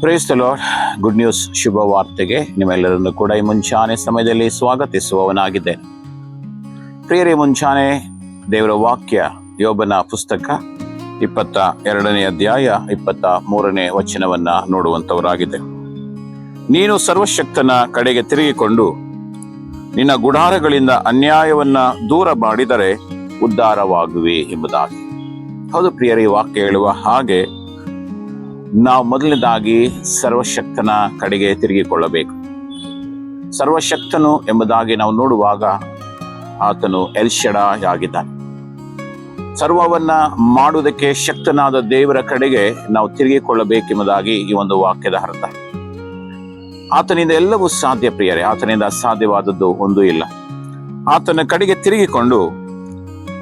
Praise lord good news ಶುಭ ವಾರ್ತೆಗೆ ನಿಮ್ಮೆಲ್ಲರನ್ನು ಕೂಡ ಈ ಮುಂಚಾನೆ ಸಮಯದಲ್ಲಿ ಸ್ವಾಗತಿಸುವವನಾಗಿದೆ ಪ್ರಿಯರಿ ಮುಂಚಾನೆ ದೇವರ ವಾಕ್ಯ, ಯೋಬನ ಪುಸ್ತಕ, ಇಪ್ಪತ್ತ ಎರಡನೇ ಅಧ್ಯಾಯ, ಇಪ್ಪತ್ತ ಮೂರನೇ ವಚನವನ್ನ ನೋಡುವಂಥವರಾಗಿದೆ ನೀನು ಸರ್ವಶಕ್ತನ ಕಡೆಗೆ ತಿರುಗಿಕೊಂಡು ನಿನ್ನ ಗುಡಾರಗಳಿಂದ ಅನ್ಯಾಯವನ್ನ ದೂರ ಮಾಡಿದರೆ ಉದ್ಧಾರವಾಗುವೆ ಎಂಬುದಾಗಿ. ಹೌದು ಪ್ರಿಯರೇ ವಾಕ್ಯ ಹೇಳುವ ಹಾಗೆ ನಾವು ಮೊದಲನೇದಾಗಿ ಸರ್ವಶಕ್ತನ ಕಡೆಗೆ ತಿರುಗಿಕೊಳ್ಳಬೇಕು. ಸರ್ವಶಕ್ತನು ಎಂಬುದಾಗಿ ನಾವು ನೋಡುವಾಗ ಆತನು ಎಲ್ಶಡ ಆಗಿದ್ದಾನೆ ಸರ್ವವನ್ನ ಮಾಡುವುದಕ್ಕೆ ಶಕ್ತನಾದ ದೇವರ ಕಡೆಗೆ ನಾವು ತಿರುಗಿಕೊಳ್ಳಬೇಕೆಂಬುದಾಗಿ ಈ ಒಂದು ವಾಕ್ಯದ ಅರ್ಥ. ಆತನಿಂದ ಎಲ್ಲವೂ ಸಾಧ್ಯ ಪ್ರಿಯರೇ, ಆತನಿಂದ ಅಸಾಧ್ಯವಾದದ್ದು ಒಂದೂ ಇಲ್ಲ. ಆತನ ಕಡೆಗೆ ತಿರುಗಿಕೊಂಡು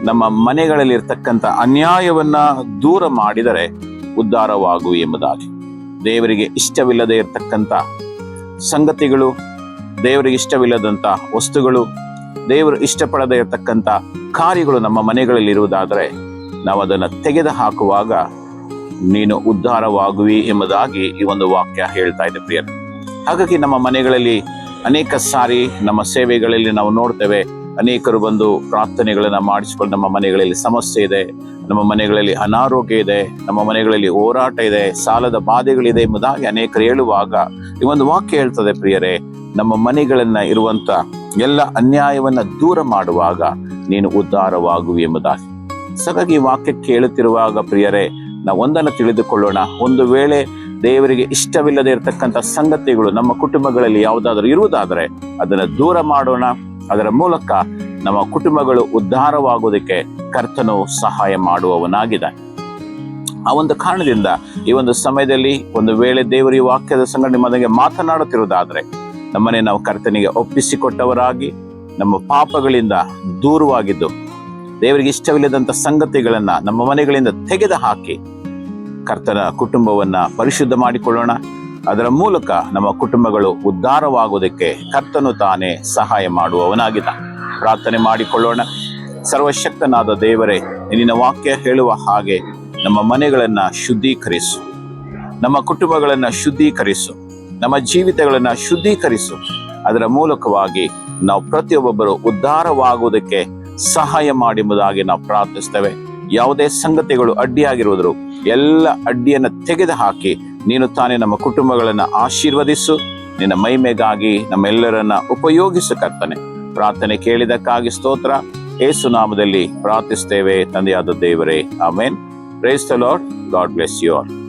ನಮ್ಮ ಮನೆಗಳಲ್ಲಿ ಇರ್ತಕ್ಕಂಥ ಅನ್ಯಾಯವನ್ನ ದೂರ ಮಾಡಿದರೆ ಉದ್ಧಾರವಾಗು ಎಂಬುದಾಗಿ. ದೇವರಿಗೆ ಇಷ್ಟವಿಲ್ಲದೆ ಇರತಕ್ಕಂಥ ಸಂಗತಿಗಳು, ದೇವರಿಗೆ ಇಷ್ಟವಿಲ್ಲದಂಥ ವಸ್ತುಗಳು, ದೇವರು ಇಷ್ಟಪಡದೇ ಇರತಕ್ಕಂಥ ಕಾರ್ಯಗಳು ನಮ್ಮ ಮನೆಗಳಲ್ಲಿ ಇರುವುದಾದರೆ ನಾವು ಅದನ್ನು ತೆಗೆದು ಹಾಕುವಾಗ ನೀನು ಉದ್ಧಾರವಾಗುವಿ ಎಂಬುದಾಗಿ ಈ ಒಂದು ವಾಕ್ಯ ಹೇಳ್ತಾ ಇದೆ ಪ್ರಿಯರು. ಹಾಗಾಗಿ ನಮ್ಮ ಮನೆಗಳಲ್ಲಿ ಅನೇಕ ಸಾರಿ ನಮ್ಮ ಸೇವೆಗಳಲ್ಲಿ ನಾವು ನೋಡ್ತೇವೆ ಅನೇಕರು ಬಂದು ಪ್ರಾರ್ಥನೆಗಳನ್ನು ಮಾಡಿಸಿಕೊಂಡು ನಮ್ಮ ಮನೆಗಳಲ್ಲಿ ಸಮಸ್ಯೆ ಇದೆ, ನಮ್ಮ ಮನೆಗಳಲ್ಲಿ ಅನಾರೋಗ್ಯ ಇದೆ, ನಮ್ಮ ಮನೆಗಳಲ್ಲಿ ಹೋರಾಟ ಇದೆ, ಸಾಲದ ಬಾಧೆಗಳಿದೆ ಎಂಬುದಾಗಿ ಅನೇಕರು ಹೇಳುವಾಗ ಈ ಒಂದು ವಾಕ್ಯ ಹೇಳ್ತದೆ ಪ್ರಿಯರೇ, ನಮ್ಮ ಮನೆಗಳನ್ನ ಇರುವಂತ ಎಲ್ಲ ಅನ್ಯಾಯವನ್ನ ದೂರ ಮಾಡುವಾಗ ನೀನು ಉದ್ಧಾರವಾಗುವಿ ಎಂಬುದಾಗಿ. ಈ ವಾಕ್ಯ ಕೇಳುತ್ತಿರುವಾಗ ಪ್ರಿಯರೇ, ನಾವು ಒಂದನ್ನು ತಿಳಿದುಕೊಳ್ಳೋಣ. ಒಂದು ವೇಳೆ ದೇವರಿಗೆ ಇಷ್ಟವಿಲ್ಲದೆ ಇರತಕ್ಕಂಥ ಸಂಗತಿಗಳು ನಮ್ಮ ಕುಟುಂಬಗಳಲ್ಲಿ ಯಾವುದಾದ್ರೂ ಇರುವುದಾದರೆ ಅದನ್ನು ದೂರ ಮಾಡೋಣ. ಅದರ ಮೂಲಕ ನಮ್ಮ ಕುಟುಂಬಗಳು ಉದ್ಧಾರವಾಗುವುದಕ್ಕೆ ಕರ್ತನು ಸಹಾಯ ಮಾಡುವವನಾಗಿದೆ ಆ ಒಂದು ಕಾರಣದಿಂದ ಈ ಒಂದು ಸಮಯದಲ್ಲಿ ಒಂದು ವೇಳೆ ದೇವರ ಈ ವಾಕ್ಯದ ಸಂಗಡ ನಿಮ್ಮೊಂದಿಗೆ ಮಾತನಾಡುತ್ತಿರುವುದಾದ್ರೆ ನಮ್ಮನೆ ನಾವು ಕರ್ತನಿಗೆ ಒಪ್ಪಿಸಿಕೊಟ್ಟವರಾಗಿ, ನಮ್ಮ ಪಾಪಗಳಿಂದ ದೂರವಾಗಿದ್ದು, ದೇವರಿಗೆ ಇಷ್ಟವಿಲ್ಲದಂಥ ಸಂಗತಿಗಳನ್ನ ನಮ್ಮ ಮನೆಗಳಿಂದ ತೆಗೆದು ಹಾಕಿ ಕರ್ತನ ಕುಟುಂಬವನ್ನ ಪರಿಶುದ್ಧ ಮಾಡಿಕೊಳ್ಳೋಣ. ಅದರ ಮೂಲಕ ನಮ್ಮ ಕುಟುಂಬಗಳು ಉದ್ಧಾರವಾಗುವುದಕ್ಕೆ ಕರ್ತನು ತಾನೇ ಸಹಾಯ ಮಾಡುವವನಾಗಿದ್ದ. ಪ್ರಾರ್ಥನೆ ಮಾಡಿಕೊಳ್ಳೋಣ. ಸರ್ವಶಕ್ತನಾದ ದೇವರೇ, ನಿನ್ನ ವಾಕ್ಯ ಹೇಳುವ ಹಾಗೆ ನಮ್ಮ ಮನೆಗಳನ್ನು ಶುದ್ಧೀಕರಿಸು. ನಮ್ಮ ಕುಟುಂಬಗಳನ್ನು ಶುದ್ಧೀಕರಿಸು. ನಮ್ಮ ಜೀವಿತಗಳನ್ನು ಶುದ್ಧೀಕರಿಸು. ಅದರ ಮೂಲಕವಾಗಿ ನಾವು ಪ್ರತಿಯೊಬ್ಬೊಬ್ಬರು ಉದ್ಧಾರವಾಗುವುದಕ್ಕೆ ಸಹಾಯ ಎಂಬುದಾಗಿ ನಾವು ಪ್ರಾರ್ಥಿಸ್ತೇವೆ. ಯಾವುದೇ ಸಂಗತಿಗಳು ಅಡ್ಡಿಯಾಗಿರುವುದರು ಎಲ್ಲ ಅಡ್ಡಿಯನ್ನು ತೆಗೆದು ಹಾಕಿ ನೀನು ತಾನೇ ನಮ್ಮ ಕುಟುಂಬಗಳನ್ನು ಆಶೀರ್ವದಿಸು. ನಿನ್ನ ಮೈಮೆಗಾಗಿ ನಮ್ಮೆಲ್ಲರನ್ನ ಉಪಯೋಗಿಸು ಕರ್ತನೆ. ಪ್ರಾರ್ಥನೆ ಕೇಳಿದಕ್ಕಾಗಿ ಸ್ತೋತ್ರ. ಏಸು ನಾಮದಲ್ಲಿ ಪ್ರಾರ್ಥಿಸ್ತೇವೆ ತಂದೆಯಾದ ದೇವರೇ. Amen. Praise the lord god bless you all